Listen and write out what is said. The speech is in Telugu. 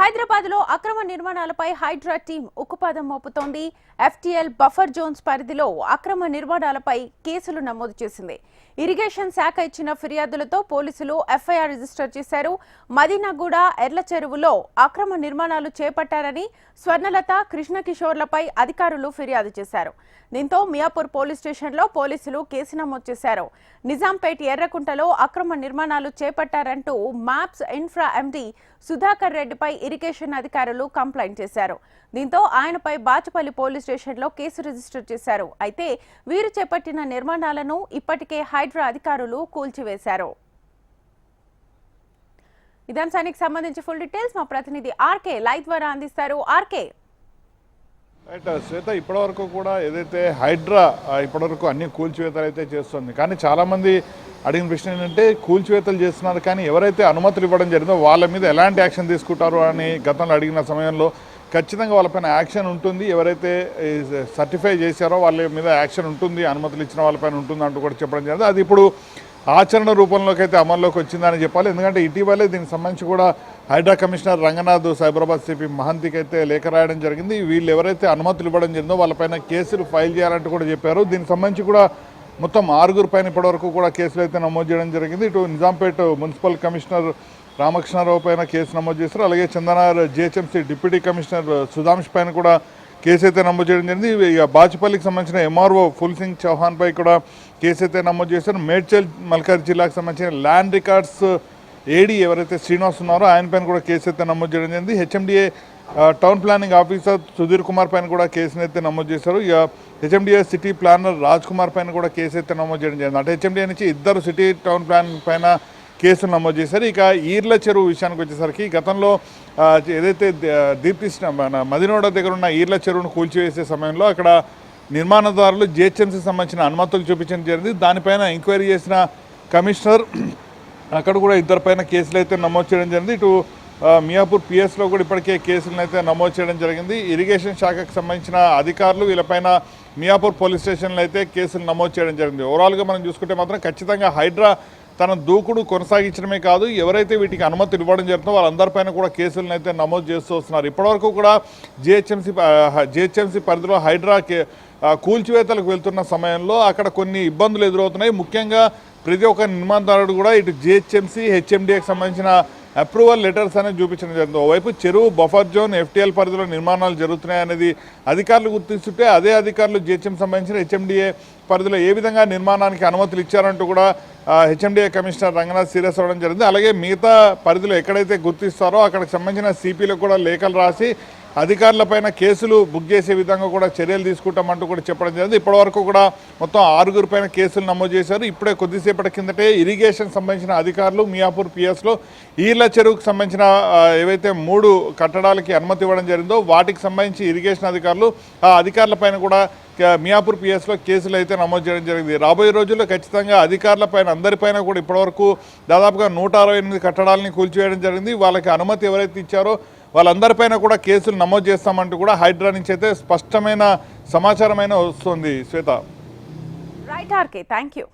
హైదరాబాద్లో అక్రమ నిర్మాణాలపై హైడ్రా టీం ఉక్కుపాదం మోపుతోంది. ఎఫ్టీఎల్ బఫర్ జోన్స్ పరిధిలో అక్రమ నిర్మాణాలపై కేసులు నమోదు చేసింది. ఇరిగేషన్ శాఖ ఇచ్చిన ఫిర్యాదులతో పోలీసులు ఎఫ్ఐఆర్ రిజిస్టర్ చేశారు. మదీనాగూడ ఎర్ల చెరువులో అక్రమ నిర్మాణాలు చేపట్టారని స్వర్ణలత కృష్ణకిషోర్లపై అధికారులు ఫిర్యాదు చేశారు. దీంతో మియాపూర్ పోలీస్ స్టేషన్లో పోలీసులు కేసు నమోదు చేశారు. నిజాంపేట్ ఎర్రకుంటలో అక్రమ నిర్మాణాలు చేపట్టారంటూ మ్యాప్స్ ఇన్ఫ్రా ఎండీ సుధాకర్ రెడ్డిపై ఇరిగేషన్ అధికారులు కంప్లైంట్ చేశారు. దీంతో ఆయనపై బాచుపల్లి పోలీస్ స్టేషన్లో కేసు రిజిస్టర్ చేశారు. అయితే వీరు చేపట్టిన నిర్మాణాలను ఇప్పటికే హైడ్రా అధికారులు కూల్చివేశారు. ఇదంశానికి సంబంధించి ఫుల్ డీటెయిల్స్ మా ప్రతినిధి ఆర్కే లైవ్ ద్వారా అందిస్తారు. ఆర్కే. రైట్ శ్వేత ఇప్పటివరకు కూడా ఏదైతే హైడ్రా ఇప్పటివరకు అన్ని కూల్చివేతలు అయితే చేస్తుంది. కానీ చాలామంది అడిగిన ప్రశ్న ఏంటంటే కూల్చివేతలు చేస్తున్నారు కానీ ఎవరైతే అనుమతులు ఇవ్వడం జరిగిందో వాళ్ళ మీద ఎలాంటి యాక్షన్ తీసుకుంటారు అని గతంలో అడిగిన సమయంలో ఖచ్చితంగా వాళ్ళపైన యాక్షన్ ఉంటుంది. ఎవరైతే సర్టిఫై చేశారో వాళ్ళ మీద యాక్షన్ ఉంటుంది అనుమతులు ఇచ్చిన వాళ్ళపైన ఉంటుంది అంటూ కూడా చెప్పడం జరిగింది. అది ఇప్పుడు ఆచరణ రూపంలోకి అయితే అమల్లోకి వచ్చిందని చెప్పాలి. ఎందుకంటే ఇటీవలే దీనికి సంబంధించి కూడా హైడ్రా కమిషనర్ రంగనాథ్ సైబరాబాద్ సిపి మహంతికి అయితే లేఖ రాయడం జరిగింది. వీళ్ళు ఎవరైతే అనుమతులు ఇవ్వడం జరిగిందో వాళ్ళపైన కేసులు ఫైల్ చేయాలంటూ కూడా చెప్పారు. దీనికి సంబంధించి కూడా మొత్తం ఆరుగురు పైన ఇప్పటివరకు కూడా కేసులు అయితే నమోదు చేయడం జరిగింది. ఇటు నిజాంపేట మున్సిపల్ కమిషనర్ రామకృష్ణారావు పైన కేసు నమోదు చేశారు. అలాగే చందనార్ జిహెచ్ఎంసీ డిప్యూటీ కమిషనర్ సుధాంష్ పైన కూడా కేసు అయితే నమోదు చేయడం జరిగింది. ఇక బాచుపల్లికి సంబంధించిన ఎంఆర్ఓ ఫుల్ సింగ్ చౌహాన్ పై కూడా కేసు అయితే నమోదు చేశారు. మేడ్చల్ మల్కాజ్ జిల్లాకు సంబంధించిన ల్యాండ్ రికార్డ్స్ ఏడీ ఎవరైతే శ్రీనివాస్ ఉన్నారో ఆయన పైన కూడా కేసు అయితే నమోదు చేయడం జరిగింది. HMDA town planning officer Sudheer Kumar పైన కూడా కేసును అయితే నమోదు చేశారు. ఇక HMDA city planner Raj Kumar పైన కూడా కేసు అయితే నమోదు చేయడం జరిగింది. అంటే హెచ్ఎండిఏ నుంచి ఇద్దరు సిటీ టౌన్ ప్లాన్ పైన కేసులు నమోదు చేశారు. ఇక ఈర్ల చెరువు విషయానికి వచ్చేసరికి గతంలో ఏదైతే దీప్తి మన మదినోడ దగ్గర ఉన్న ఈర్ల చెరువును కూల్చివేసే సమయంలో అక్కడ నిర్మాణదారులు జిహెచ్ఎంసీ సంబంధించిన అనుమతులు చూపించడం జరిగింది. దానిపైన ఎంక్వైరీ చేసిన కమిషనర్ అక్కడ కూడా ఇద్దరిపైన కేసులు అయితే నమోదు చేయడం జరిగింది. ఇటు మియాపూర్ పిఎస్లో కూడా ఇప్పటికే కేసులను అయితే నమోదు చేయడం జరిగింది. ఇరిగేషన్ శాఖకు సంబంధించిన అధికారులు వీళ్ళపైన మియాపూర్ పోలీస్ స్టేషన్లో అయితే కేసులు నమోదు చేయడం జరిగింది. ఓవరాల్గా మనం చూసుకుంటే మాత్రం ఖచ్చితంగా హైడ్రా తన దూకుడు కొనసాగించడమే కాదు ఎవరైతే వీటికి అనుమతి ఇవ్వడం జరుగుతుందో వాళ్ళందరిపైన కూడా కేసులను అయితే నమోదు చేస్తూ వస్తున్నారు. ఇప్పటివరకు కూడా జిహెచ్ఎంసీ జిహెచ్ఎంసీ పరిధిలో హైడ్రా కే- కూల్చివేతలకు వెళ్తున్న సమయంలో అక్కడ కొన్ని ఇబ్బందులు ఎదురవుతున్నాయి. ముఖ్యంగా ప్రతి ఒక్క నిర్మాణదారుడు కూడా ఇటు జిహెచ్ఎంసీ హెచ్ఎండిఏకి సంబంధించిన అప్రూవల్ లెటర్స్ అనేది చూపించడం జరిగింది. ఓవైపు చెరువు బఫర్ జోన్ ఎఫ్టీఎల్ పరిధిలో నిర్మాణాలు జరుగుతున్నాయి అనేది అధికారులు గుర్తిస్తుంటే అదే అధికారులు జిహెచ్ఎం సంబంధించిన హెచ్ఎండిఏ పరిధిలో ఏ విధంగా నిర్మాణానికి అనుమతులు ఇచ్చారంటూ కూడా హెచ్ఎండిఏ కమిషనర్ రంగనాథ్ సీరియస్ అవ్వడం జరిగింది. అలాగే మిగతా పరిధిలో ఎక్కడైతే గుర్తిస్తారో అక్కడికి సంబంధించిన సిపిలకు కూడా లేఖలు రాసి అధికారులపైన కేసులు బుక్ చేసే విధంగా కూడా చర్యలు తీసుకుంటామంటూ కూడా చెప్పడం జరిగింది. ఇప్పటివరకు కూడా మొత్తం ఆరుగురు పైన కేసులు నమోదు చేశారు. ఇప్పుడే కొద్దిసేపటి కిందటే ఇరిగేషన్ సంబంధించిన అధికారులు మియాపూర్ పిఎస్లో ఈర్ల చెరువుకు సంబంధించిన ఏవైతే మూడు కట్టడాలకి అనుమతి ఇవ్వడం జరిగిందో వాటికి సంబంధించి ఇరిగేషన్ అధికారులు ఆ అధికారులపైన కూడా మియాపూర్ పిఎస్లో కేసులు అయితే నమోదు చేయడం జరిగింది. రాబోయే రోజుల్లో ఖచ్చితంగా అధికారులపైన అందరిపైన కూడా ఇప్పటివరకు దాదాపుగా నూట అరవై ఎనిమిది కట్టడాలని కూల్చివేయడం జరిగింది. వాళ్ళకి అనుమతి ఎవరైతే ఇచ్చారో వాళ్ళందరిపైన కూడా కేసులు నమోదు చేస్తామంటూ కూడా హైడ్రా నుంచి అయితే స్పష్టమైన సమాచారం అయినా వస్తుంది Shweta. Right RK thank you